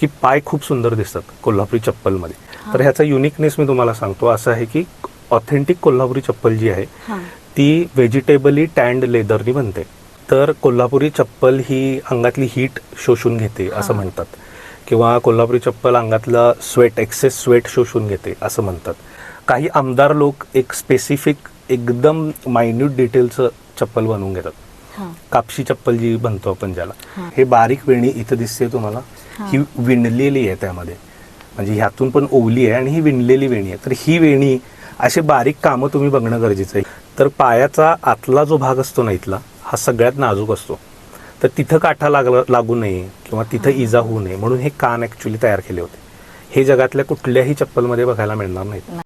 की पाय खूप सुंदर दिसतात कोल्हापुरी चप्पलमध्ये. तर ह्याचा युनिकनेस मी तुम्हाला सांगतो. असं आहे की ऑथेंटिक कोल्हापुरी चप्पल जी आहे ती व्हेजिटेबली टँड लेदरनी बनते. तर कोल्हापुरी चप्पल ही अंगातली हीट शोषून घेते असं. म्हणतात. किंवा कोल्हापुरी चप्पल अंगातलं स्वेट एक्सेस स्वेट शोषून घेते असं म्हणतात. काही आमदार लोक एक स्पेसिफिक एकदम मायन्यूट डिटेलचं चप्पल बनवून घेतात. कापशी चप्पल जी बनतो आपण ज्याला. हे बारीक वेणी इथं दिसते तुम्हाला. हा. विणलेली आहे त्यामध्ये. म्हणजे ह्यातून पण ओवली आहे आणि ही विणलेली वेणी आहे. तर ही वेणी असे बारीक कामं तुम्ही बघणं गरजेचं आहे. तर पायाचा आतला जो भाग असतो ना इथला हा सगळ्यात नाजूक असतो. तर तिथं काठा लागला लागू नये किंवा तिथं इजा होऊ नये म्हणून हे कान ऍक्च्युली तयार केले होते. हे जगातल्या कुठल्याही चप्पलमध्ये बघायला मिळणार नाहीत.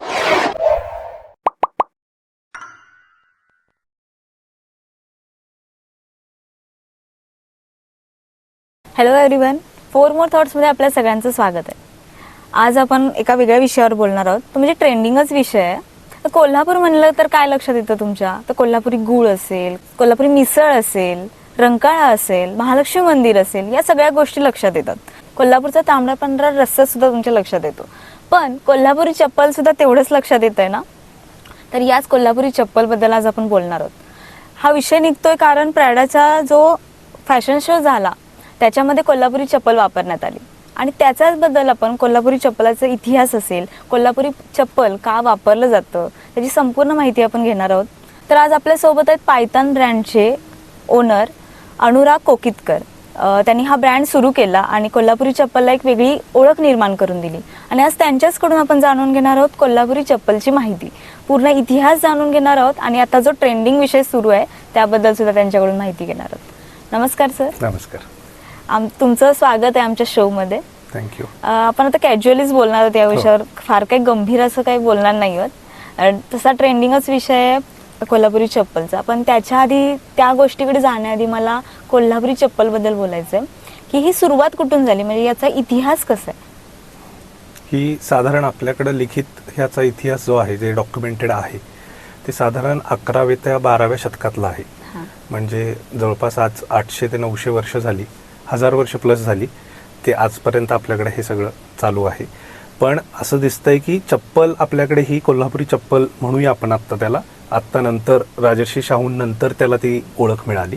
हॅलो एव्हरीवन फोर मोर थॉट्समध्ये आपल्या सगळ्यांचं स्वागत आहे. आज आपण एका वेगळ्या विषयावर बोलणार आहोत. तो म्हणजे ट्रेंडिंगच विषय आहे. तर कोल्हापूर म्हणलं तर काय लक्षात येतं तुमच्या? तर कोल्हापुरी गूळ असेल कोल्हापुरी मिसळ असेल रंकाळा असेल महालक्ष्मी मंदिर असेल या सगळ्या गोष्टी लक्षात येतात. कोल्हापूरचा तांबडा पांढरा रस्सा सुद्धा तुमच्या लक्षात येतो. पण कोल्हापुरी चप्पल सुद्धा तेवढंच लक्षात येत आहे ना? तर याच कोल्हापुरी चप्पलबद्दल आज आपण बोलणार आहोत. हा विषय निघतोय कारण प्रॅडाचा जो फॅशन शो झाला त्याच्यामध्ये कोल्हापुरी चप्पल वापरण्यात आली. आणि त्याच्याच बद्दल आपण कोल्हापुरी चप्पलाचा इतिहास असेल कोल्हापुरी चप्पल का वापरलं जातं त्याची संपूर्ण माहिती आपण घेणार आहोत. तर आज आपल्यासोबत आहेत पायथान ब्रँडचे ओनर अनुराग कोकितकर. त्यांनी हा ब्रँड सुरू केला आणि कोल्हापुरी चप्पलला एक वेगळी ओळख निर्माण करून दिली. आणि आज त्यांच्याचकडून आपण जाणून घेणार आहोत कोल्हापुरी चप्पलची माहिती. पूर्ण इतिहास जाणून घेणार आहोत आणि आता जो ट्रेंडिंग विषय सुरू आहे त्याबद्दल सुद्धा त्यांच्याकडून माहिती घेणार आहोत. नमस्कार सर. नमस्कार. आम तुमचं स्वागत आहे आमच्या शोमध्ये थँक्यू आपण आता कॅज्युअलीच बोलणार आहोत या विषयावर. फार काही गंभीर असं काही बोलणार नाही आहोत. तसा ट्रेंडिंगच विषय आहे कोल्हापुरी चप्पलचा. पण त्याच्या आधी त्या गोष्टीकडे जाण्याआधी मला कोल्हापुरी चप्पलबद्दल बोलायचं आहे की ही सुरुवात कुठून झाली? म्हणजे याचा इतिहास कसा आहे? ही साधारण आपल्याकडे लिखित ह्याचा इतिहास जो आहे जे डॉक्युमेंटेड आहे ते साधारण अकराव्या ते बाराव्या शतकातला आहे. हां. म्हणजे जवळपास आज आठशे ते नऊशे वर्ष झाली. हजार वर्ष प्लस झाली ते आजपर्यंत आपल्याकडे हे सगळं चालू आहे. पण असं दिसतंय की चप्पल आपल्याकडे ही कोल्हापुरी चप्पल म्हणूया आपण आत्ता त्याला. आत्ता नंतर राजर्षी शाहून नंतर त्याला ती ओळख मिळाली.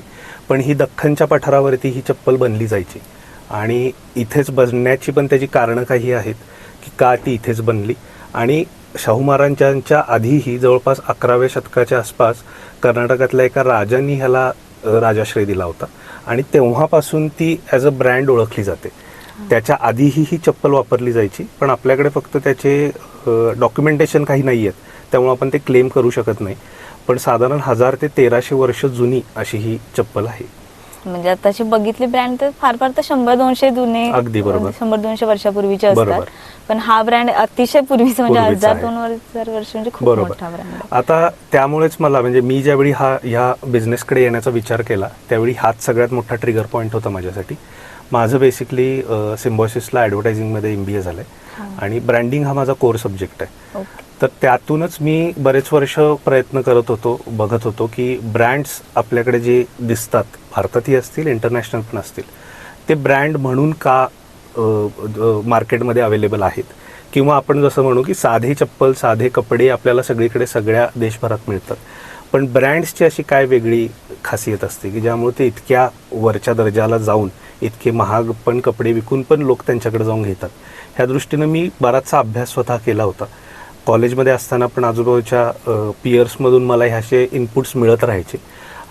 पण ही दख्खनच्या पठारावरती ही चप्पल बनली जायची. आणि इथेच बनण्याची पण त्याची कारणं काही आहेत की का ती इथेच बनली. आणि शाहू महाराजांच्या आधीही जवळपास अकराव्या शतकाच्या आसपास कर्नाटकातल्या एका राजांनी ह्याला राजाश्रय दिला होता. आणि तेव्हापासून ती ॲज अ ब्रँड ओळखली जाते. त्याच्या आधीही ही चप्पल वापरली जायची पण आपल्याकडे फक्त त्याचे डॉक्युमेंटेशन काही नाही आहेत त्यामुळे आपण ते क्लेम करू शकत नाही. पण साधारण हजार ते तेराशे वर्ष जुनी अशी ही चप्पल आहे. म्हणजे आताची बघितली ब्रँड तर फार फार तर शंभर दोनशे जुने अगदी बरोबर. शंभर दोनशे वर्षापूर्वीचे असतात. बरोबर. पण हा ब्रँड अतिशय पूर्वीचा म्हणजे पूर्वीचा हजार आहे. दोन हजार वर्ष म्हणजे खूप बरोबर. मोठा ब्रँड आता त्यामुळेच मला म्हणजे मी ज्यावेळी हा ह्या बिझनेसकडे येण्याचा विचार केला त्यावेळी हाच सगळ्यात मोठा ट्रिगर पॉईंट होता माझ्यासाठी. माझं बेसिकली सिम्बॉसिसला ॲडव्हर्टायझिंगमध्ये एम बी ए झालं आहे आणि ब्रँडिंग हा माझा कोर सब्जेक्ट आहे. ओके. तर त्यातूनच मी बरेच वर्ष प्रयत्न करत होतो बघत होतो की ब्रँड्स आपल्याकडे जे दिसतात भारतातही असतील इंटरनॅशनल पण असतील ते ब्रँड म्हणून का मार्केटमध्ये अवेलेबल आहेत? किंवा आपण जसं म्हणू की साधे चप्पल साधे कपडे आपल्याला सगळीकडे सगळ्या देशभरात मिळतात. पण ब्रँड्सची अशी काय वेगळी खासियत असते की ज्यामुळे ते इतक्या वरच्या दर्जाला जाऊन इतके महाग पण कपडे विकून पण लोक त्यांच्याकडे जाऊन घेतात? ह्या दृष्टीनं मी बराचसा अभ्यास स्वतः केला होता. कॉलेजमध्ये असताना पण आजूबाजूच्या पियर्समधून मला ह्याचे इनपुट्स मिळत राहायचे.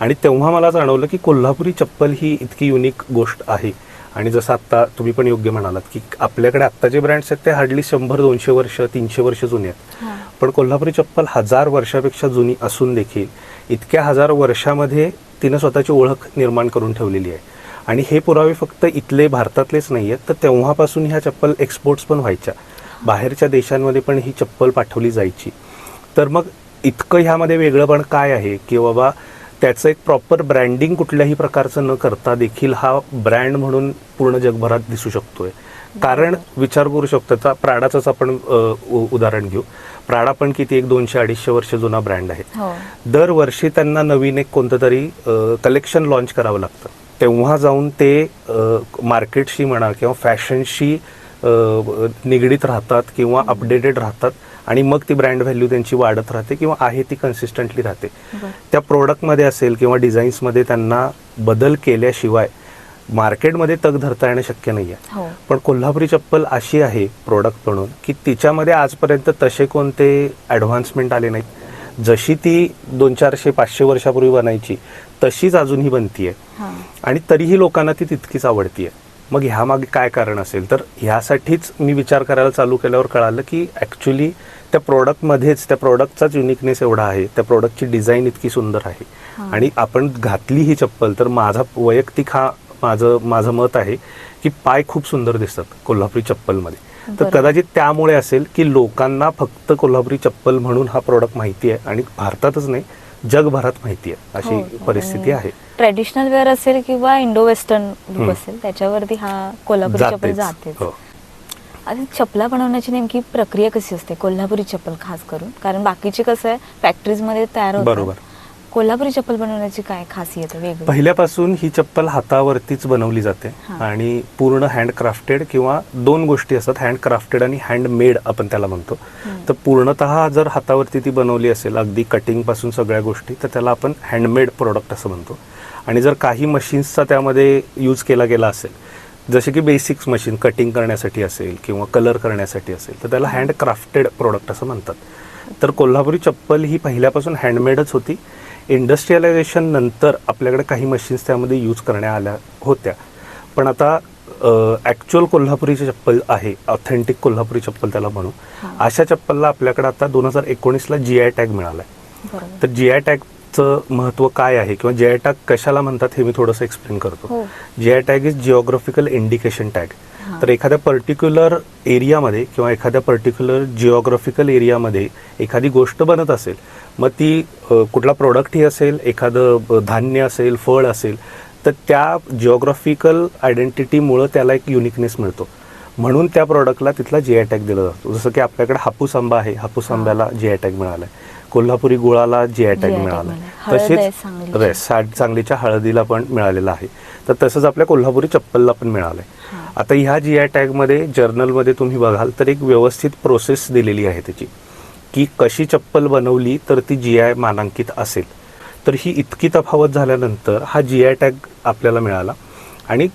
आणि तेव्हा मला जाणवलं की कोल्हापुरी चप्पल ही इतकी युनिक गोष्ट आहे. आणि जसं आत्ता तुम्ही पण योग्य म्हणालात की आपल्याकडे आत्ता जे ब्रँड्स आहेत ते हार्डली शंभर दोनशे वर्ष तीनशे वर्ष जुने आहेत. पण कोल्हापुरी चप्पल हजार वर्षापेक्षा जुनी असून देखील इतक्या हजार वर्षामध्ये तिनं स्वतःची ओळख निर्माण करून ठेवलेली आहे. आणि हे पुरावे फक्त इथले भारतातलेच नाही आहेत तर तेव्हापासून ह्या चप्पल एक्सपोर्ट्स पण व्हायच्या. बाहेरच्या देशांमध्ये पण ही चप्पल पाठवली जायची. तर मग इतकं ह्यामध्ये वेगळं पण काय आहे की बाबा त्याचं एक प्रॉपर ब्रँडिंग कुठल्याही प्रकारचं न करता देखील हा ब्रँड म्हणून पूर्ण जगभरात दिसू शकतोय. कारण विचार करू शकतो आता प्राडाचंच आपण उदाहरण घेऊ. प्राडा पण किती एक दोनशे अडीचशे वर्ष जुना ब्रँड आहे. हो. दरवर्षी त्यांना नवीन एक कोणतं तरी कलेक्शन लॉन्च करावं लागतं. तेव्हा जाऊन ते मार्केटशी म्हणा किंवा फॅशनशी निगडीत राहतात किंवा अपडेटेड राहतात आणि मग ती ब्रँड व्हॅल्यू त्यांची वाढत राहते किंवा आहे ती कन्सिस्टंटली राहते. त्या प्रोडक्टमध्ये असेल किंवा डिझाईन्समध्ये त्यांना बदल केल्याशिवाय मार्केटमध्ये तग धरता येणं शक्य नाही आहे हो. पण कोल्हापुरी चप्पल अशी आहे प्रोडक्ट म्हणून की तिच्यामध्ये आजपर्यंत तसे कोणते ॲडव्हान्समेंट आले नाहीत. जशी ती दोन चारशे पाचशे वर्षापूर्वी बनायची तशीच अजूनही बनतीये. आणि तरीही लोकांना ती तितकीच आवडतीये. मग ह्यामागे काय कारण असेल तर ह्यासाठीच मी विचार करायला चालू केल्यावर कळालं की ॲक्च्युली त्या प्रोडक्टमध्येच त्या प्रोडक्टचाच युनिकनेस एवढा आहे त्या प्रोडक्टची डिझाईन इतकी सुंदर आहे. आणि आपण घातली ही चप्पल तर माझा वैयक्तिक हा माझं माझं मत आहे की पाय खूप सुंदर दिसतात कोल्हापुरी चप्पलमध्ये तर. कदाचित त्यामुळे असेल की लोकांना फक्त कोल्हापुरी चप्पल म्हणून हा प्रोडक्ट माहिती आहे आणि भारतातच नाही जगभरात माहिती आहे अशी हो, परिस्थिती आहे ट्रेडिशनल वेअर असेल किंवा इंडो वेस्टर्न लुक. असेल त्याच्यावरती हा कोल्हापुरी चप्पल. जातेच हो. आता चपला बनवण्याची नेमकी प्रक्रिया कशी असते कोल्हापुरी चप्पल खास करून कारण बाकीचे कसं आहे फॅक्टरीजमध्ये तयार होतात. कोल्हापुरी चप्पल बनवण्याची काय खासियत आहे वेगळी? पहिल्यापासून ही चप्पल हातावरतीच बनवली जाते हा. आणि पूर्ण हँडक्राफ्टेड किंवा दोन गोष्टी असतात हँडक्राफ्टेड आणि हँडमेड आपण त्याला म्हणतो. तर पूर्णतः जर हातावरती ती बनवली असेल अगदी कटिंगपासून सगळ्या गोष्टी तर त्याला आपण हँडमेड प्रोडक्ट असं म्हणतो. आणि जर काही मशीन्सचा त्यामध्ये यूज केला गेला असेल जसे की बेसिक्स मशीन कटिंग करण्यासाठी असेल किंवा कलर करण्यासाठी असेल तर त्याला हँडक्राफ्टेड प्रोडक्ट असं म्हणतात. तर कोल्हापुरी चप्पल ही पहिल्यापासून हँडमेडच होती. इंडस्ट्रियलायझेशन नंतर आपल्याकडे काही मशीन्स त्यामध्ये यूज करण्यात आल्या होत्या. पण आता ॲक्च्युअल कोल्हापुरी जी चप्पल आहे ऑथेंटिक कोल्हापुरी चप्पल त्याला म्हणू. अशा चप्पलला आपल्याकडे आता दोन हजार एकोणीसला जी आय टॅग मिळाला आहे तर जी आय टॅगचं महत्त्व काय आहे किंवा जी आय टॅग कशाला म्हणतात हे मी थोडंसं एक्सप्लेन करतो. G I tag is geographical indication tag. तर एखाद्या पर्टिक्युलर एरियामध्ये किंवा एखाद्या पर्टिक्युलर जिओग्राफिकल एरियामध्ये एखादी गोष्ट बनत असेल मग ती कुठला प्रोडक्टही असेल एखादं धान्य असेल फळ असेल तर त्या जिओग्राफिकल आयडेंटिटीमुळं त्याला एक युनिकनेस मिळतो. म्हणून त्या प्रोडक्टला तिथला जी आय टॅग दिला जातो. जसं की आपल्याकडे हापूस आंबा आहे हापूस. आंब्याला जी आय टॅग मिळाला आहे कोल्हापुरी गुळाला जी आय टॅग मिळाला आहे तसेच सांगलीची. रेस सा- सांगलीच्या हळदीला पण मिळालेलं आहे. तर तसंच आपल्या कोल्हापुरी चप्पलला पण मिळालंय. हा. आता ह्या जी आय टॅगमध्ये जर्नलमध्ये तुम्ही बघाल तर एक व्यवस्थित प्रोसेस दिलेली आहे त्याची. की कशी चप्पल बनवली तर ती जी आय मानांकित असेल. तर ही इतकी तफावत झाल्यानंतर हा जी आय टॅग आपल्याला मिळाला. आणि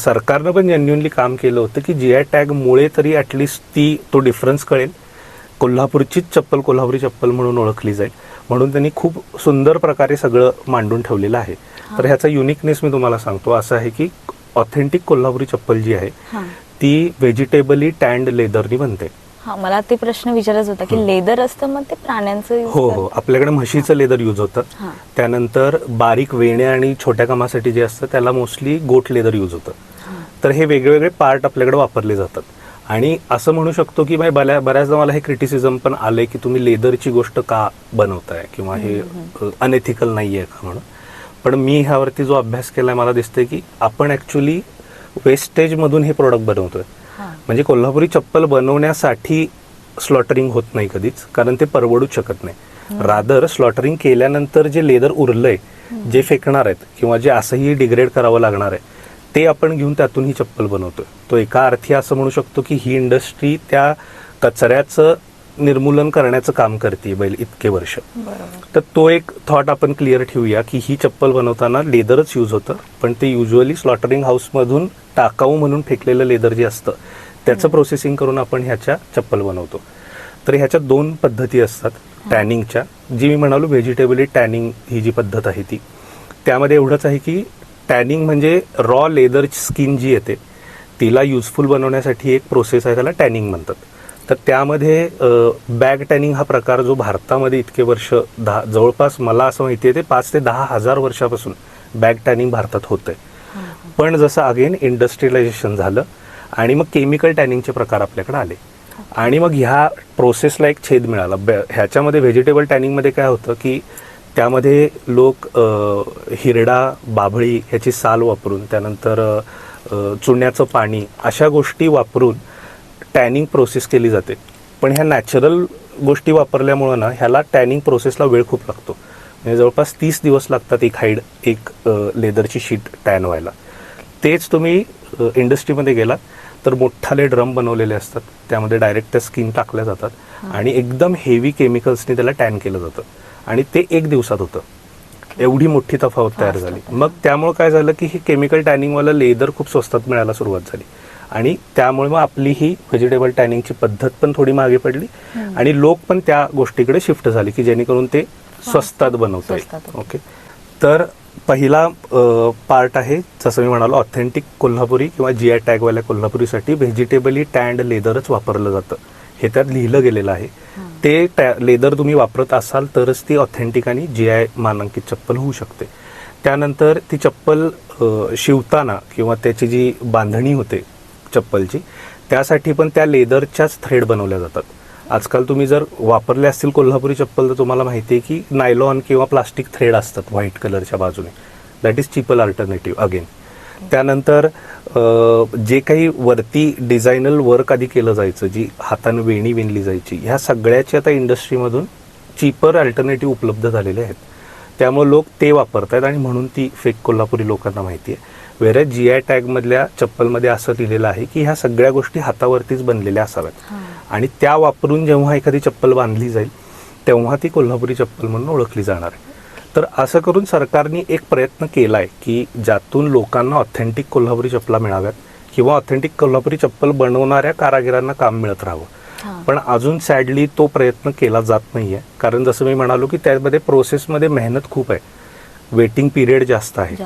सरकारनं पण जेन्युनली काम केलं होतं की जी आय टॅगमुळे तरी ॲटलिस्ट ती तो डिफरन्स कळेल. कोल्हापूरचीच चप्पल कोल्हापुरी चप्पल म्हणून ओळखली जाईल. म्हणून त्यांनी खूप सुंदर प्रकारे सगळं मांडून ठेवलेलं आहे. तर ह्याचा युनिकनेस मी तुम्हाला सांगतो. असं आहे की ऑथेंटिक कोल्हापुरी चप्पल जी आहे ती व्हेजिटेबली टँड लेदरनी बनते. हा मला ते प्रश्न विचारायचा होता की लेदर असतं मग ते प्राण्यांचं हो. हो आपल्याकडे म्हशीचं लेदर यूज होतं हा. त्यानंतर बारीक वेण्या आणि छोट्या कामासाठी जे असतं त्याला मोस्टली गोट लेदर यूज होतं. तर हे वेगवेगळे पार्ट आपल्याकडे वापरले जातात आणि असं म्हणू शकतो की बऱ्या बऱ्याचदा मला हे क्रिटिसिझम पण आलंय की तुम्ही लेदरची गोष्ट का बनवताय किंवा हे अनएथिकल नाहीये का म्हणून पण मी ह्यावरती जो अभ्यास केलाय मला दिसतंय की आपण ऍक्च्युली वेस्टेजमधून हे प्रोडक्ट बनवतोय. म्हणजे कोल्हापुरी चप्पल बनवण्यासाठी स्लॉटरिंग होत नाही कधीच कारण ते परवडूच शकत नाही. रादर स्लॉटरिंग केल्यानंतर जे लेदर उरलंय जे फेकणार आहेत किंवा जे असंही डिग्रेड करावं लागणार आहे ते आपण घेऊन त्यातून ही चप्पल बनवतोय. तो एका अर्थी असं म्हणू शकतो की ही इंडस्ट्री त्या कचऱ्याचं निर्मूलन करण्याचं काम करते बैल इतके वर्ष. तर तो एक थॉट आपण क्लिअर ठेवूया की ही चप्पल बनवताना लेदरच यूज होतं पण ते युजली स्लॉटरिंग हाऊसमधून टाकाऊ म्हणून फेकलेलं लेदर जे असतं त्याचं प्रोसेसिंग करून आपण ह्याच्या चप्पल बनवतो. तर ह्याच्या दोन पद्धती असतात टॅनिंगच्या जी मी म्हणालो व्हेजिटेबली टॅनिंग ही जी पद्धत आहे ती. त्यामध्ये एवढंच आहे की टॅनिंग म्हणजे रॉ लेदरची स्किन जी येते तिला युजफुल बनवण्यासाठी एक प्रोसेस आहे त्याला टॅनिंग म्हणतात. तर त्यामध्ये बॅग टॅनिंग हा प्रकार जो भारतामध्ये इतके वर्ष दहा जवळपास मला असं माहिती आहे ते पाच ते दहा हजार वर्षापासून बॅग टॅनिंग भारतात होतंय. हा, हा. पण जसं अगेन इंडस्ट्रियलायझेशन झालं आणि मग केमिकल टॅनिंगचे प्रकार आपल्याकडे आले. आणि मग ह्या प्रोसेसला एक छेद मिळाला. ब- ह्याच्यामध्ये व्हेजिटेबल टॅनिंगमध्ये काय होतं की त्यामध्ये लोक हिरडा बाभळी ह्याची साल वापरून त्यानंतर चुन्याचं पाणी अशा गोष्टी वापरून टॅनिंग प्रोसेस केली जाते. पण ह्या नॅचरल गोष्टी वापरल्यामुळं ना ह्याला टॅनिंग प्रोसेसला वेळ खूप लागतो. म्हणजे जवळपास तीस दिवस लागतात एक हाईड एक लेदरची शीट टॅन व्हायला. तेच तुम्ही इंडस्ट्रीमध्ये गेलात तर मोठाले ड्रम बनवलेले असतात. त्यामध्ये डायरेक्ट त्या स्किन टाकल्या जातात. आणि एकदम हेवी केमिकल्सनी त्याला टॅन केलं जातं. आणि ते एक दिवसात होतं. एवढी मोठी तफावत तयार झाली. मग त्यामुळे काय झालं की हे केमिकल टॅनिंगवाला लेदर खूप स्वस्तात मिळायला सुरुवात झाली. आणि त्यामुळे मग आपली ही व्हेजिटेबल टॅनिंगची पद्धत पण थोडी मागे पडली. आणि लोक पण त्या गोष्टीकडे शिफ्ट झाले की जेणेकरून ते स्वस्तात बनवता येईल. ओके. तर पहिला पार्ट आहे जसं मी म्हणालो ऑथेंटिक कोल्हापुरी किंवा जी आय टॅगवाल्या कोल्हापुरीसाठी व्हेजिटेबली टँड लेदरच वापरलं जातं. हे त्यात लिहिलं गेलेलं आहे. ते लेदर तुम्ही वापरत असाल तरच ती ऑथेंटिक आणि जी आय मानांकित चप्पल होऊ शकते. त्यानंतर ती चप्पल शिवताना किंवा त्याची जी बांधणी होते चप्पलची. त्यासाठी पण त्या लेदरच्याच थ्रेड बनवल्या जातात. आजकाल तुम्ही जर वापरले असतील कोल्हापुरी चप्पल तर तुम्हाला माहिती आहे की नायलॉन किंवा प्लास्टिक थ्रेड असतात व्हाईट कलरच्या बाजूने. दॅट इज चिपल अल्टरनेटिव्ह अगेन त्यानंतर जे काही वरती डिझायनल वर्क आधी केलं जायचं जी हातानं वेणी विणली जायची ह्या सगळ्याची आता इंडस्ट्रीमधून चीपर अल्टरनेटिव्ह उपलब्ध झालेले आहेत. त्यामुळे लोक ते वापरत आहेत आणि म्हणून ती फेक कोल्हापुरी लोकांना माहिती आहे. वेरे जी आय टॅगमधल्या चप्पलमध्ये असं लिहिलेलं आहे की ह्या सगळ्या गोष्टी हातावरतीच बनलेल्या असाव्यात. आणि त्या वापरून जेव्हा एखादी चप्पल बांधली जाईल तेव्हा ती कोल्हापुरी चप्पल म्हणून ओळखली जाणार आहे. तर असं करून सरकारने एक प्रयत्न केला आहे की ज्यातून लोकांना ऑथेंटिक कोल्हापुरी चप्पला मिळाव्यात किंवा ऑथेंटिक कोल्हापुरी चप्पल बनवणाऱ्या कारागिरांना काम मिळत राहावं. पण अजून सॅडली तो प्रयत्न केला जात नाहीये. कारण जसं मी म्हणालो की त्यामध्ये प्रोसेसमध्ये मेहनत खूप आहे. वेटिंग पिरियड जास्त आहे.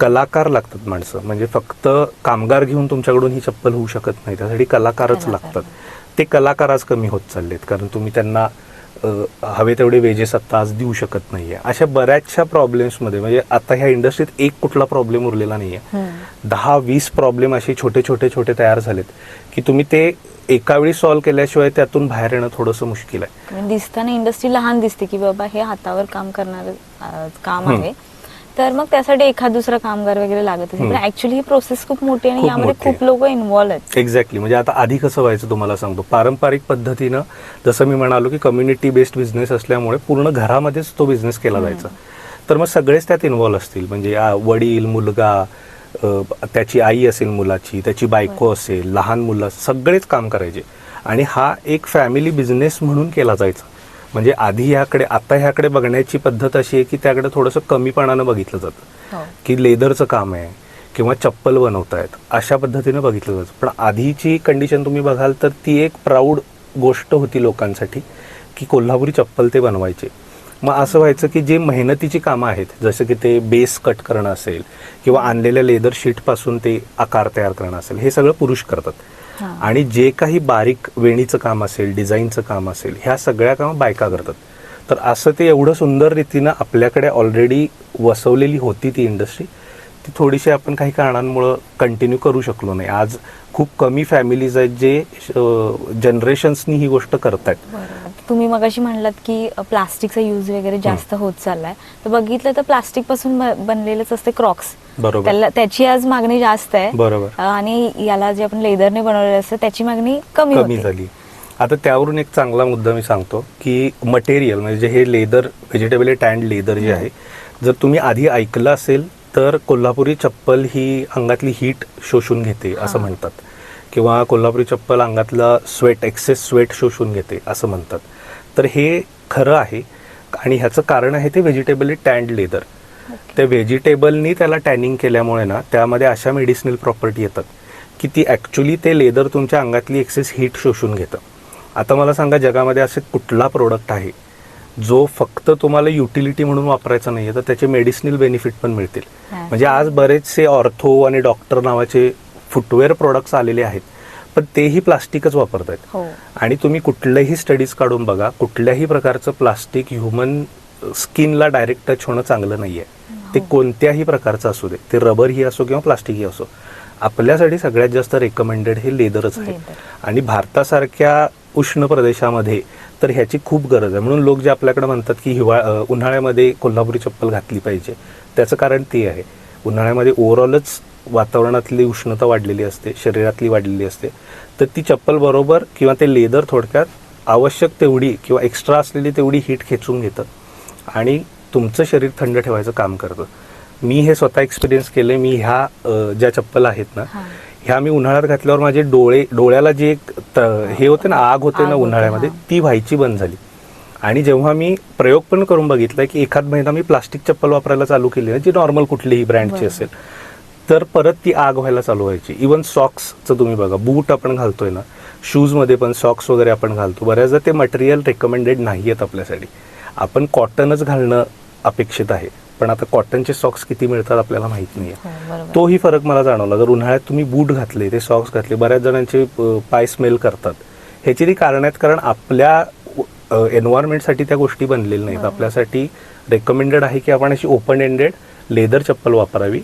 कलाकार लागतात माणसं. म्हणजे फक्त कामगार घेऊन तुमच्याकडून ही चप्पल होऊ शकत नाही. त्यासाठी कलाकारच कलाकार. लागतात. ते कलाकार आज कमी होत चाललेत. कारण तुम्ही त्यांना हवे तेवढे वेजेस आता आज देऊ शकत नाहीये. अशा बऱ्याचशा प्रॉब्लेम्समध्ये म्हणजे आता ह्या इंडस्ट्रीत एक कुठला प्रॉब्लेम उरलेला नाहीये. दहा वीस प्रॉब्लेम असे छोटे छोटे छोटे तयार झालेत की तुम्ही ते एका वेळी सॉल्व्ह केल्याशिवाय त्यातून बाहेर येणं थोडंसं मुश्किल आहे. दिसताना इंडस्ट्री लहान दिसते की बाबा हे हातावर काम करणार काम. आहे. तर मग त्यासाठी एखाद दुसरा कामगार वगैरे लागत असेल. पण. ऍक्च्युली ही प्रोसेस खूप मोठी आणि खूप यामध्ये मोठी आहे. खूप लोक इन्व्हॉल्व आहेत. एक्झॅक्टली म्हणजे आता आधी कसं व्हायचं तुम्हाला सांगतो. पारंपरिक पद्धतीनं जसं मी म्हणालो की कम्युनिटी बेस्ड बिझनेस असल्यामुळे पूर्ण घरामध्येच तो बिझनेस केला जायचा. तर मग सगळेच त्यात इन्व्हॉल्व असतील. म्हणजे आ, वडील मुलगा अ, त्याची आई असेल मुलाची त्याची बायको असेल लहान मुलं सगळेच काम करायचे. आणि हा एक फॅमिली बिझनेस म्हणून केला जायचा. म्हणजे आधी ह्याकडे आता ह्याकडे बघण्याची पद्धत अशी आहे की त्याकडे थोडंसं कमीपणानं बघितलं जातं हो. की लेदरचं काम आहे किंवा चप्पल बनवतायत अशा पद्धतीने बघितलं जातं पण आधीची कंडिशन तुम्ही बघाल तर ती एक प्राऊड गोष्ट होती लोकांसाठी की कोल्हापुरी चप्पल ते बनवायचे मग असं व्हायचं की जे मेहनतीची कामं आहेत जसं की ते बेस कट करणं असेल किंवा आणलेल्या लेदर शीटपासून ते आकार तयार करणं असेल हे सगळं पुरुष करतात. आणि जे काही बारीक वेणीचं काम असेल डिझाईनचं काम असेल ह्या सगळ्या कामं बायका करतात. तर असं ते एवढं सुंदर रीतीनं आपल्याकडे ऑलरेडी वसवलेली होती ती इंडस्ट्री ती थोडीशी आपण काही कारणांमुळं कंटिन्यू करू शकलो नाही. आज खूप कमी फॅमिलीज आहेत जे जनरेशन्सनी ही गोष्ट करतायत. तुम्ही मगाशी म्हणलात की प्लास्टिकचा यूज वगैरे जास्त होत चाललाय. तर बघितलं तर प्लास्टिकपासून बनलेलंच असते क्रॉक्स बरोबर. त्याची आज मागणी जास्त आहे. बरोबर. आणि याला जे आपण लेदरने बनवलेलं असतं त्याची मागणी कमी कमी झाली. आता त्यावरून एक चांगला मुद्दा मी सांगतो की मटेरियल म्हणजे हे लेदर व्हेजिटेबल टँड लेदर जे आहे जर तुम्ही आधी ऐकलं असेल तर कोल्हापुरी चप्पल ही अंगातली हीट शोषून घेते असं. म्हणतात. किंवा कोल्हापुरी चप्पल अंगातला स्वेट एक्सेस स्वेट शोषून घेते असं म्हणतात. तर हे खरं आहे आणि ह्याचं कारण आहे ते व्हेजिटेबली टँड लेदर त्या व्हेजिटेबलनी त्याला टॅनिंग केल्यामुळे ना त्यामध्ये अशा मेडिसिनल प्रॉपर्टी येतात की ती ॲक्च्युली ते लेदर तुमच्या अंगातली एक्सेस हीट शोषून घेतं. आता मला सांगा जगामध्ये असे कुठला प्रोडक्ट आहे जो फक्त तुम्हाला युटिलिटी म्हणून वापरायचा नाही तर त्याचे मेडिसिनल बेनिफिट पण मिळतील. हा. म्हणजे आज बरेचसे ऑर्थो आणि डॉक्टर नावाचे फुटवेअर प्रोडक्ट्स आलेले आहेत पण तेही प्लास्टिकच वापरत आहेत हो. आणि तुम्ही कुठलेही स्टडीज काढून बघा कुठल्याही प्रकारचं प्लास्टिक ह्युमन स्किनला डायरेक्ट टच होणं चांगलं नाहीये. ते कोणत्याही प्रकारचं असू दे ते रबर ही असो किंवा प्लास्टिक ही असो आपल्यासाठी सगळ्यात जास्त रेकमेंडेड हे लेदरच आहे. आणि भारतासारख्या उष्ण प्रदेशामध्ये तर ह्याची खूप गरज आहे. म्हणून लोक जे आपल्याकडे म्हणतात की हिवाळ उन्हाळ्यामध्ये कोल्हापुरी चप्पल घातली पाहिजे. त्याचं कारण ते आहे. उन्हाळ्यामध्ये ओव्हरऑलच वातावरणातली उष्णता वाढलेली असते शरीरातली वाढलेली असते. तर ती चप्पल बरोबर किंवा ते लेदर थोडक्यात आवश्यक तेवढी किंवा एक्स्ट्रा असलेली तेवढी हीट खेचून घेतं आणि तुमचं शरीर थंड ठेवायचं काम करतं. मी हे स्वतः एक्सपिरियन्स केले मी ह्या ज्या चप्पल आहेत ना ह्या मी उन्हाळ्यात घातल्यावर माझे डोळे डोळ्याला जे एक त- हे होते ना आग होते ना उन्हाळ्यामध्ये. ती व्हायची बंद झाली. आणि जेव्हा मी प्रयोग पण करून बघितला की एखाद महिना मी प्लास्टिक चप्पल वापरायला चालू केली ना जी नॉर्मल कुठलीही ब्रँडची. असेल तर परत ती आग व्हायला चालू व्हायची. इवन सॉक्सचं तुम्ही बघा बूट आपण घालतोय ना शूजमध्ये पण सॉक्स वगैरे आपण घालतो. बऱ्याचदा ते मटेरियल रेकमेंडेड नाही आहेत आपल्यासाठी. आपण कॉटनच घालणं अपेक्षित आहे. पण आता कॉटनचे सॉक्स किती मिळतात आपल्याला माहीत नाही हो. तोही फरक मला जाणवला. जर उन्हाळ्यात तुम्ही बूट घातले ते सॉक्स घातले बऱ्याच जणांचे पाय स्मेल करतात. ह्याची ती कारण आहेत कारण आपल्या एन्व्हायरमेंटसाठी त्या गोष्टी बनलेल्या नाहीत. आपल्यासाठी रेकमेंडेड आहे की आपण अशी ओपन एंडेड लेदर चप्पल वापरावी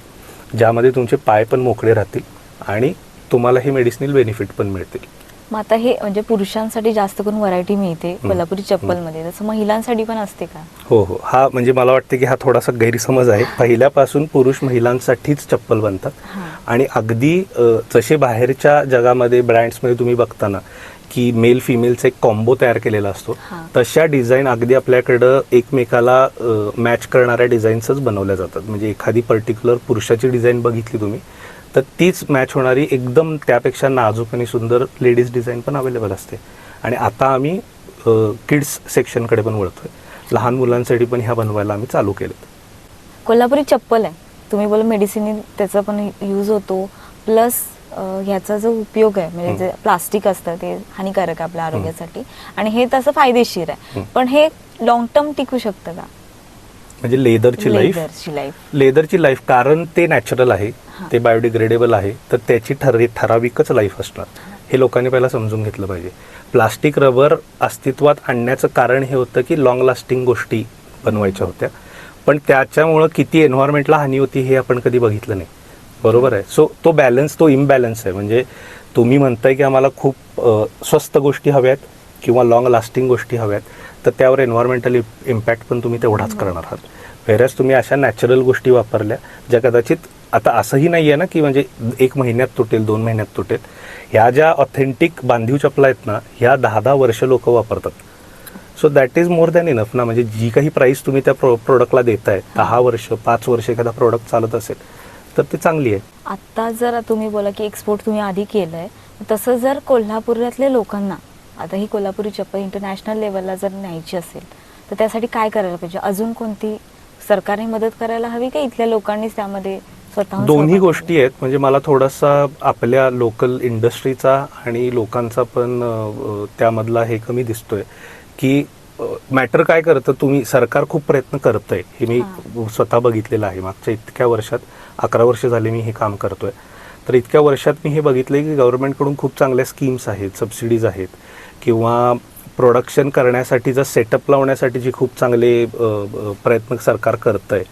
ज्यामध्ये तुमचे पाय पण मोकळे राहतील आणि तुम्हाला हे मेडिसिनल बेनिफिट पण मिळतील. मग आता हे म्हणजे पुरुषांसाठी जास्त करून व्हरायटी मिळते कोल्हापुरी चप्पलमध्ये तसं महिलांसाठी पण असते का? हो हो. हा म्हणजे मला वाटतं की हा थोडासा गैरसमज आहे. पहिल्यापासून पुरुष महिलांसाठीच चप्पल बनतात. आणि अगदी जसे बाहेरच्या जगामध्ये ब्रँड्समध्ये तुम्ही बघताना की मेल फिमेलचा एक कॉम्बो तयार केलेला असतो. तशा डिझाईन अगदी आपल्याकडं एकमेकाला मॅच करणाऱ्या डिझाईन्सच बनवल्या जातात. म्हणजे एखादी पर्टिक्युलर पुरुषाची डिझाईन बघितली तुम्ही तर तीच मॅच होणारी एकदम त्यापेक्षा नाजूक आणि सुंदर लेडीज डिझाईन पण अवेलेबल असते. आणि आता आम्ही किड्स सेक्शनकडे पण वळतोय. लहान मुलांसाठी पण ह्या बनवायला आम्ही चालू केलेत. कोल्हापुरी चप्पल आहे. तुम्ही बोला मेडिसिन त्याचा पण यूज होतो. प्लस ह्याचा जो उपयोग आहे म्हणजे जे प्लास्टिक असतं ते हानिकारक आहे आपल्या आरोग्यासाठी. आणि हे तसं फायदेशीर आहे. पण हे लॉंग टर्म टिकू शकतं का? म्हणजे लेदरची लाईफ लेदरची लाईफ लेदरची लाईफ कारण ते नॅचरल आहे. ते बायोडिग्रेडेबल आहे तर त्याची ठर ठराविकच लाईफ असणार. हे लोकांनी पहिला समजून घेतलं पाहिजे. प्लास्टिक रबर अस्तित्वात आणण्याचं कारण हे होतं की लॉंग लास्टिंग गोष्टी बनवायच्या होत्या. पण त्याच्यामुळं किती एन्व्हायरमेंटला हानी होती हे आपण कधी बघितलं नाही. बरोबर आहे? सो तो बॅलन्स तो इम्बॅलन्स आहे. म्हणजे तुम्ही म्हणताय की आम्हाला खूप स्वस्त गोष्टी हव्यात किंवा लॉंग लास्टिंग गोष्टी हव्यात. तर त्यावर एन्व्हायरमेंटल इम्पॅक्ट पण तुम्ही तेवढाच करणार आहात. व्हेरॅज तुम्ही अशा नॅचरल गोष्टी वापरल्या ज्या कदाचित आता असंही नाही आहे ना की म्हणजे एक महिन्यात तुटेल दोन महिन्यात तुटेल. ह्या ज्या ऑथेंटिक बांधीव चपला आहेत ना ह्या दहा दहा वर्ष लोक वापरतात. So that is more than enough ना. म्हणजे जी काही प्राईस तुम्ही त्या प्रो प्रोडक्टला देताय दहा वर्ष पाच वर्ष एखादा प्रोडक्ट चालत असेल तर ते चांगली आहे. आता जर तुम्ही बोला की एक्सपोर्ट तुम्ही आधी केलंय. तसं जर कोल्हापुरातल्या लोकांना आता ही कोल्हापुरी चप्पल इंटरनॅशनल लेवलला जर न्यायची असेल तर त्यासाठी काय करायला पाहिजे? अजून कोणती सरकारने मदत करायला हवी का इथल्या लोकांनीच त्यामध्ये दोन्ही गोष्टी आहेत. म्हणजे मला थोडासा आपल्या लोकल इंडस्ट्रीचा आणि लोकांचा पण त्यामधला हे कमी दिसतोय की मॅटर काय करतं? तुम्ही सरकार खूप प्रयत्न करतंय. हे मी स्वतः बघितलेलं आहे. मागच्या इतक्या वर्षात अकरा वर्ष झाले मी हे काम करतोय. तर इतक्या वर्षात मी हे बघितलंय की गव्हर्नमेंटकडून खूप चांगल्या स्कीम्स आहेत सबसिडीज आहेत. किंवा प्रोडक्शन करण्यासाठीचा सेटअप लावण्यासाठीची खूप चांगले प्रयत्न सरकार करतंय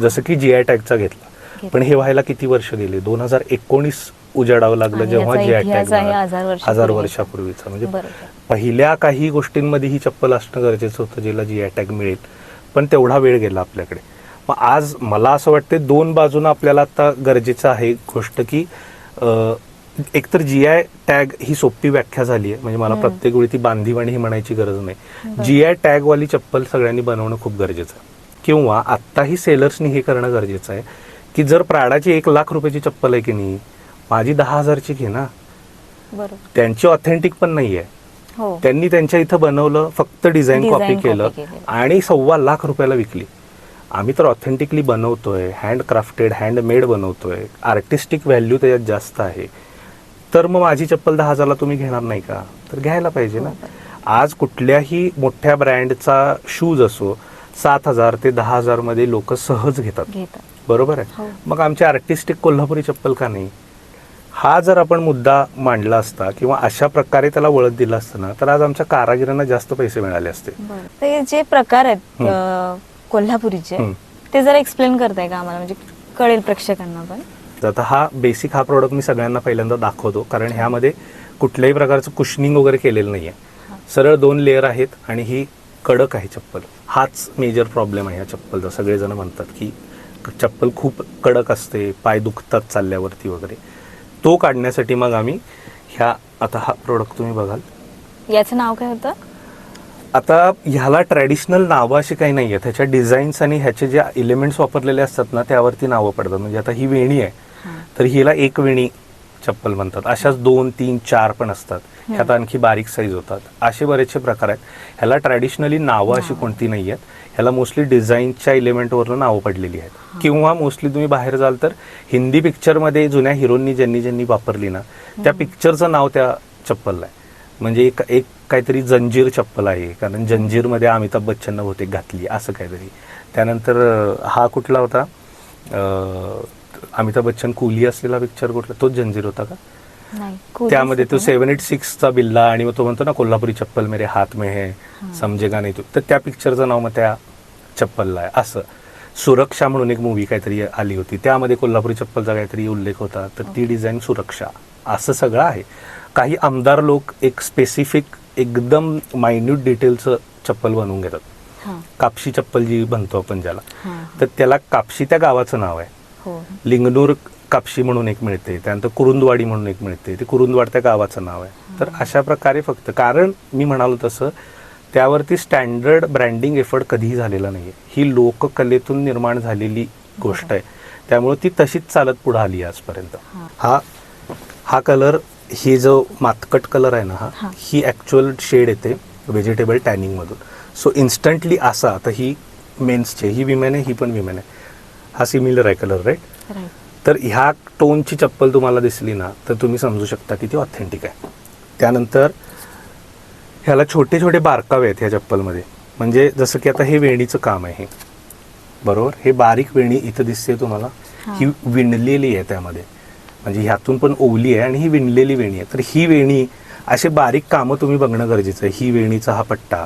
जसं की जी आय टॅगचा घेतला. पण हे व्हायला किती वर्ष गेले? दोन हजार एकोणीस उजाडावं लागलं जेव्हा जी आय टॅग आहे हजार वर्षापूर्वीचा. म्हणजे पहिल्या काही गोष्टींमध्ये ही चप्पल असणं गरजेचं होतं जिला जी आय टॅग मिळेल. पण तेवढा वेळ गेला आपल्याकडे. मग आज मला असं वाटते दोन बाजूनं आपल्याला आता गरजेचं आहे गोष्ट की एकतर जी आय टॅग ही सोपी व्याख्या झाली आहे म्हणजे मला. प्रत्येक वेळी ती बांधीवाणी ही म्हणायची गरज नाही. जी आय टॅगवाली चप्पल सगळ्यांनी बनवणं खूप गरजेचं आहे. किंवा आत्ताही सेलर्सनी हे करणं गरजेचं आहे की जर प्राडाची एक लाख रुपयाची चप्पल आहे की नाही माझी दहा हजारची घे ना. त्यांची ऑथेंटिक पण नाही आहे हो. त्यांनी त्यांच्या इथं बनवलं फक्त डिझाईन कॉपी केलं. आणि सव्वा लाख रुपयाला विकली. आम्ही तर ऑथेंटिकली बनवतोय हँड क्राफ्टेड हँडमेड बनवतोय. आर्टिस्टिक व्हॅल्यू त्याच्यात जास्त आहे. तर मग माझी चप्पल दहा हजारला तुम्ही घेणार नाही का? तर घ्यायला पाहिजे ना. आज कुठल्याही मोठ्या ब्रँडचा शूज असो सात हजार ते दहा हजारमध्ये लोक सहज घेतात. बरोबर आहे? हो. मग आमची आर्टिस्टिक कोल्हापुरी चप्पल का नाही? हा जर आपण मुद्दा मांडला असता किंवा अशा प्रकारे त्याला वळत दिला असतं ना तर आज आमच्या कारागिरांना जास्त पैसे मिळाले असते. ते जे प्रकार आहेत कोल्हापुरीचे. ते जरा एक्सप्लेन करताय का आम्हाला? म्हणजे कळेल प्रेक्षकांना पण. तर आता हा बेसिक हा प्रोडक्ट मी सगळ्यांना पहिल्यांदा दाखवतो. कारण ह्यामध्ये कुठल्याही प्रकारचं कुशनिंग वगैरे केलेलं नाहीये. सरळ दोन लेअर आहेत आणि ही कडक आहे चप्पल. हाच मेजर प्रॉब्लेम आहे या चप्पलचा. सगळेजण म्हणतात की चप्पल खूप कडक असते पाय दुखतात चालल्यावरती वगैरे. तो काढण्यासाठी मग आम्ही ह्या आता हा प्रोडक्ट तुम्ही बघाल. याचं नाव काय होतं? आता ह्याला ट्रॅडिशनल नावं अशी काही नाही आहेत ह्याच्या डिझाईन्स आणि ह्याचे जे इलेमेंट्स वापरलेले असतात ना त्यावरती नावं पडतात. म्हणजे आता ही वेणी आहे. तर हिला एक वेणी चप्पल म्हणतात. अशाच दोन तीन चार पण असतात. ह्यात आणखी बारीक साईज होतात. असे बरेचसे प्रकार आहेत. ह्याला ट्रॅडिशनली नावं अशी कोणती नाही आहेत ह्याला मोस्टली डिझाईनच्या इलेमेंटवरनं नावं पडलेली आहेत. किंवा मोस्टली तुम्ही बाहेर जाल तर हिंदी पिक्चरमध्ये जुन्या हिरोनी ज्यांनी ज्यांनी वापरली ना त्या पिक्चरचं नाव त्या चप्पलला आहे. म्हणजे एक एक काहीतरी जंजीर चप्पल आहे. कारण जंजीरमध्ये अमिताभ बच्चननं बहुतेक घातली असं काहीतरी. त्यानंतर हा कुठला होता? अमिताभ बच्चन कुली असलेला पिक्चर कुठला? तोच जंजीर होता का? त्यामध्ये तो. सेव्हन एट सिक्सचा बिल्ला आणि मग तो म्हणतो ना कोल्हापुरी चप्पल मेरे हात में है समजेगा नाही तू? तर त्या पिक्चरचं नाव मग त्या चप्पलला आहे. असं. सुरक्षा म्हणून एक मूवी काहीतरी आली होती. त्यामध्ये कोल्हापुरी चप्पलचा काहीतरी उल्लेख होता. तर ती डिझाईन सुरक्षा. असं सगळं आहे. काही आमदार लोक एक स्पेसिफिक एकदम मायन्यूट डिटेलचं चप्पल बनवून घेतात. कापशी चप्पल जी बनतो आपण ज्याला. तर त्याला कापशी त्या गावाचं नाव आहे. हो. लिंगनूर कापशी म्हणून एक मिळते त्यानंतर कुरुंदवाडी म्हणून एक मिळते ते कुरुंदवाड त्या गावाचं नाव आहे. तर अशा प्रकारे फक्त कारण मी म्हणालो तसं त्यावरती स्टँडर्ड ब्रँडिंग एफर्ट कधीही झालेला नाही ही लोककलेतून निर्माण झालेली गोष्ट आहे. त्यामुळे ती तशीच चालत पुढे आली आजपर्यंत. हां. हा कलर ही जो मातकट कलर आहे ना हा हां. ही ॲक्च्युअल शेड येते व्हेजिटेबल टॅनिंगमधून सो इन्स्टंटली असा आता ही मेन्सचे ही विमेन आहे ही पण विमेन आहे. हा सिमिलर आहे कलर राईट तर ह्या टोनची चप्पल तुम्हाला दिसली ना तर तुम्ही समजू शकता की ती ऑथेंटिक आहे. त्यानंतर ह्याला छोटे छोटे बारकावे आहेत ह्या चप्पलमध्ये. म्हणजे जसं की आता हे वेणीचं काम आहे हे. बरोबर? हे बारीक वेणी इथं दिसते तुम्हाला. हां. ही विणलेली आहे त्यामध्ये. म्हणजे ह्यातून पण ओवली आहे आणि ही विणलेली वेणी आहे. तर ही वेणी असे बारीक कामं तुम्ही बघणं गरजेचं आहे. ही वेणीचा हा पट्टा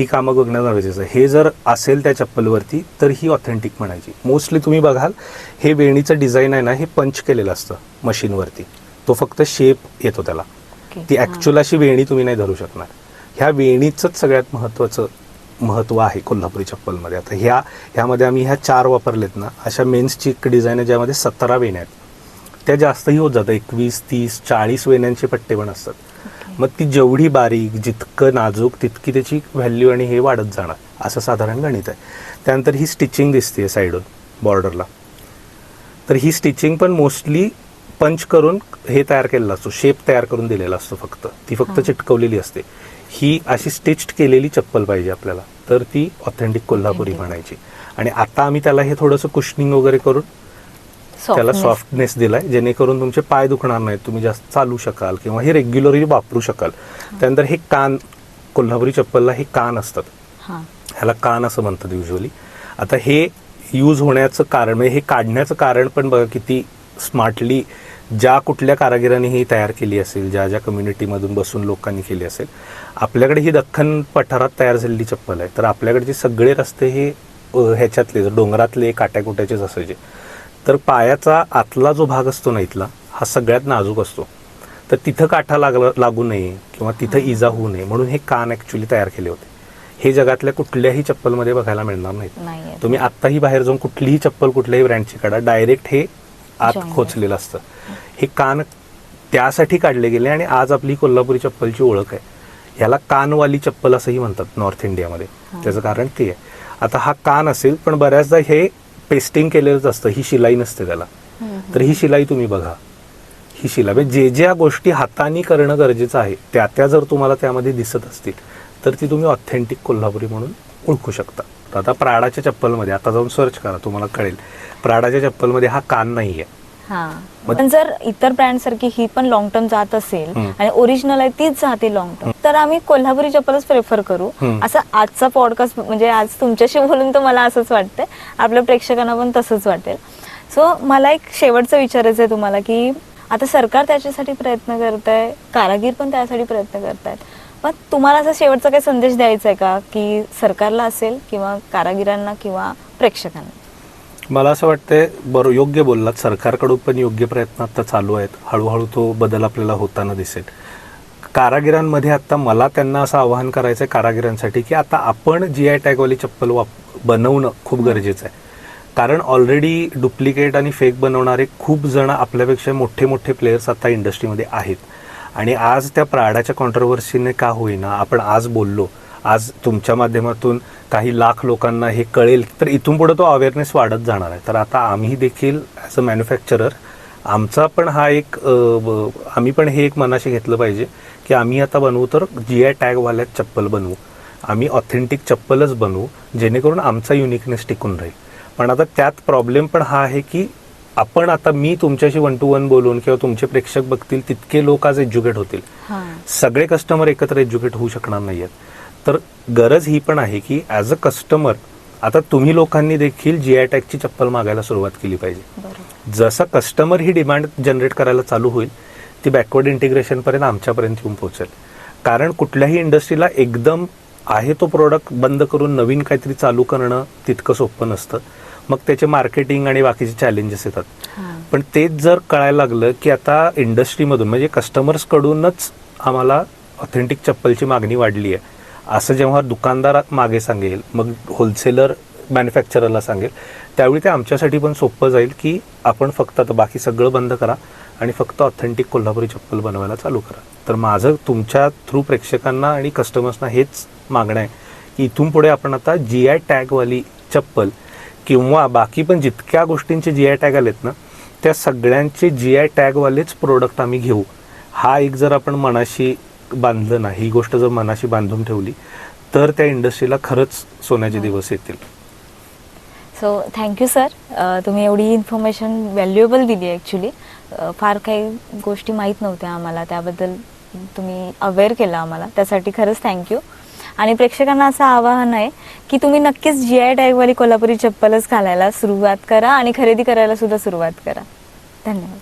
ही कामं बघणं गरजेचं हे जर असेल त्या चप्पलवरती तर ही ऑथेंटिक म्हणायची. मोस्टली तुम्ही बघाल हे वेणीचं डिझाईन आहे ना हे पंच केलेलं असतं मशीनवरती. तो फक्त शेप येतो त्याला. ती. ॲक्च्युअल अशी वेणी तुम्ही नाही धरू शकणार. ह्या वेणीचंच सगळ्यात महत्त्वाचं महत्त्व आहे कोल्हापुरी चप्पलमध्ये. आता ह्या ह्यामध्ये आम्ही ह्या चार वापरलेत ना अशा मेन्सची एक डिझाईन आहे ज्यामध्ये सतरा वेण्या आहेत. त्या जास्तही होत जातात. एकवीस तीस चाळीस वेण्यांचे पट्टे पण असतात. मग ती जेवढी बारीक जितकं नाजूक तितकी त्याची व्हॅल्यू आणि हे वाढत जाणार असं साधारण गणित आहे. त्यानंतर ही स्टिचिंग दिसते साईडून बॉर्डरला तर ही स्टिचिंग पण मोस्टली पंच करून हे तयार केलेलं असतो शेप तयार करून दिलेला असतो फक्त. ती फक्त. चिटकवलेली असते. ही अशी स्टिच्ड केलेली चप्पल पाहिजे आपल्याला. तर ती ऑथेंटिक कोल्हापुरी. म्हणायची. आणि आता आम्ही त्याला हे थोडंसं कुशनिंग वगैरे करून त्याला. सॉफ्टनेस दिलाय जेणेकरून तुमचे पाय दुखणार नाहीत तुम्ही जास्त चालू शकाल किंवा हे रेग्युलरली वापरू शकाल. त्यानंतर हे कान कोल्हापुरी चप्पलला हे कान असतात. हां. ह्याला कान असं म्हणतात युजली आता हे यूज होण्याचं कारण म्हणजे हे काढण्याचं कारण पण बघा किती स्मार्टली ज्या कुठल्या कारागिरांनी ही तयार केली असेल ज्या ज्या कम्युनिटीमधून बसून लोकांनी केली असेल आपल्याकडे ही दख्खन पठारात तयार झालेली चप्पल आहे. तर आपल्याकडचे सगळे रस्ते हे ह्याच्यातले डोंगरातले काट्याकुट्याचेच असायचे. तर पायाचा आतला जो भाग असतो ना इथला हा सगळ्यात नाजूक असतो. तर तिथं काठा लागला लागू नये किंवा तिथं इजा होऊ नये म्हणून हे कान ॲक्च्युली तयार केले होते. हे जगातल्या कुठल्याही चप्पलमध्ये बघायला मिळणार नाहीत. नाही तुम्ही आत्ताही बाहेर जाऊन कुठलीही चप्पल कुठल्याही ब्रँडची काढा डायरेक्ट हे आत खोचलेलं असतं. हे कान त्यासाठी काढले गेले आणि आज आपली कोल्हापुरी चप्पलची ओळख आहे. ह्याला कानवाली चप्पल असंही म्हणतात नॉर्थ इंडियामध्ये. त्याचं कारण ते आहे. आता हा कान असेल पण बऱ्याचदा हे पेस्टिंग केलेलंच असतं ही शिलाई नसते त्याला. तर ही शिलाई तुम्ही बघा. ही शिलाई म्हणजे जे ज्या गोष्टी हाताने करणं गरजेचं आहे त्या त्या जर तुम्हाला त्यामध्ये दिसत असतील तर ती तुम्ही ऑथेंटिक कोल्हापुरी म्हणून ओळखू शकता. तर आता प्राडाच्या चप्पलमध्ये आता जाऊन सर्च करा तुम्हाला कळेल. प्राडाच्या चप्पलमध्ये हा कान नाही आहे मग- पण जर इतर ब्रँड सारखी ही पण लॉंग टर्म जात असेल हम्म. आणि ओरिजिनल आहे तीच जाते लॉंग टर्म तर आम्ही कोल्हापुरी चप्पलच प्रेफर करू. हम्म. असं आजचा पॉडकास्ट म्हणजे आज तुमच्याशी बोलून तर मला असंच वाटतंय. आपल्या प्रेक्षकांना पण तसंच वाटेल. सो मला एक शेवटचं विचारायचं आहे तुम्हाला की आता सरकार त्याच्यासाठी प्रयत्न करत आहे कारागीर पण त्यासाठी प्रयत्न करतायत. पण तुम्हाला असा शेवटचा काही संदेश द्यायचा आहे का? की सरकारला असेल किंवा कारागिरांना किंवा प्रेक्षकांना? मला असं वाटतंय बरं योग्य बोललात. सरकारकडून पण योग्य प्रयत्न आता चालू आहेत. हळूहळू तो बदल आपल्याला होताना दिसेल. कारागिरांमध्ये आता मला त्यांना असं आवाहन करायचं आहे कारागिरांसाठी की आता आपण जी आय टॅगवाली चप्पल वाप बनवणं खूप गरजेचं आहे. कारण ऑलरेडी डुप्लिकेट आणि फेक बनवणारे खूप जण आपल्यापेक्षा मोठे मोठे प्लेयर्स आता इंडस्ट्रीमध्ये आहेत. आणि आज त्या प्राडाच्या कॉन्ट्रोवर्सीने का होईना आपण आज बोललो आज तुमच्या माध्यमातून काही लाख लोकांना हे कळेल. तर इथून पुढे तो अवेअरनेस वाढत जाणार आहे. तर आता आम्ही देखील ॲज अ मॅन्युफॅक्चरर आमचा पण हा एक आम्ही पण हे एक मनाशी घेतलं पाहिजे की आम्ही आता बनवू तर जी आय टॅगवाल्याच चप्पल बनवू. आम्ही ऑथेंटिक चप्पलच बनवू जेणेकरून आमचा युनिकनेस टिकून राहील. पण आता त्यात प्रॉब्लेम पण हा आहे की आपण आता मी तुमच्याशी वन टू वन बोलून किंवा तुमचे प्रेक्षक बघतील तितके लोक आज एज्युकेट होतील. सगळे कस्टमर एकत्र एज्युकेट होऊ शकणार नाहीयेत. तर गरज ही पण आहे की ॲज अ कस्टमर आता तुम्ही लोकांनी देखील जी आय टॅगची चप्पल मागायला सुरुवात केली पाहिजे. जसं कस्टमर ही डिमांड जनरेट करायला चालू होईल ती बॅकवर्ड इंटिग्रेशनपर्यंत आमच्यापर्यंत येऊन पोहोचेल. कारण कुठल्याही इंडस्ट्रीला एकदम आहे तो प्रोडक्ट बंद करून नवीन काहीतरी चालू करणं तितकं सोपं नसतं. मग त्याचे मार्केटिंग आणि बाकीचे चॅलेंजेस येतात. पण तेच जर कळायला लागलं की आता इंडस्ट्रीमधून म्हणजे कस्टमर्सकडूनच आम्हाला ऑथेंटिक चप्पलची मागणी वाढली आहे. असं जेव्हा दुकानदार मागे सांगेल मग होलसेलर मॅन्युफॅक्चररला सांगेल त्यावेळी ते आमच्यासाठी पण सोपं जाईल की आपण फक्त आता बाकी सगळं बंद करा आणि फक्त ऑथेंटिक कोल्हापुरी चप्पल बनवायला चालू करा. तर माझं तुमच्या थ्रू प्रेक्षकांना आणि कस्टमर्सना हेच मागणं आहे की इथून पुढे आपण आता जी आय टॅगवाली चप्पल किंवा बाकी पण जितक्या गोष्टींचे जी आय टॅग आलेत ना त्या सगळ्यांचे जी आय टॅगवालेच प्रोडक्ट आम्ही घेऊ. हा एक जर आपण मनाशी बांधलं ना ही गोष्ट जर मनाशी बांधून ठेवली तर त्या इंडस्ट्रीला खरंच सोन्याचे दिवस येतील. सो थँक्यू सर तुम्ही एवढी इन्फॉर्मेशन व्हॅल्युएबल दिली आहे ॲक्च्युली फार काही गोष्टी माहीत नव्हत्या आम्हाला. त्याबद्दल तुम्ही अवेअर केलं आम्हाला. त्यासाठी खरंच थँक्यू आणि प्रेक्षकांना असं आवाहन आहे की तुम्ही नक्कीच जी आय टॅगवाली कोल्हापुरी चप्पलच घालायला सुरुवात करा आणि खरेदी करायला सुद्धा सुरुवात करा. धन्यवाद.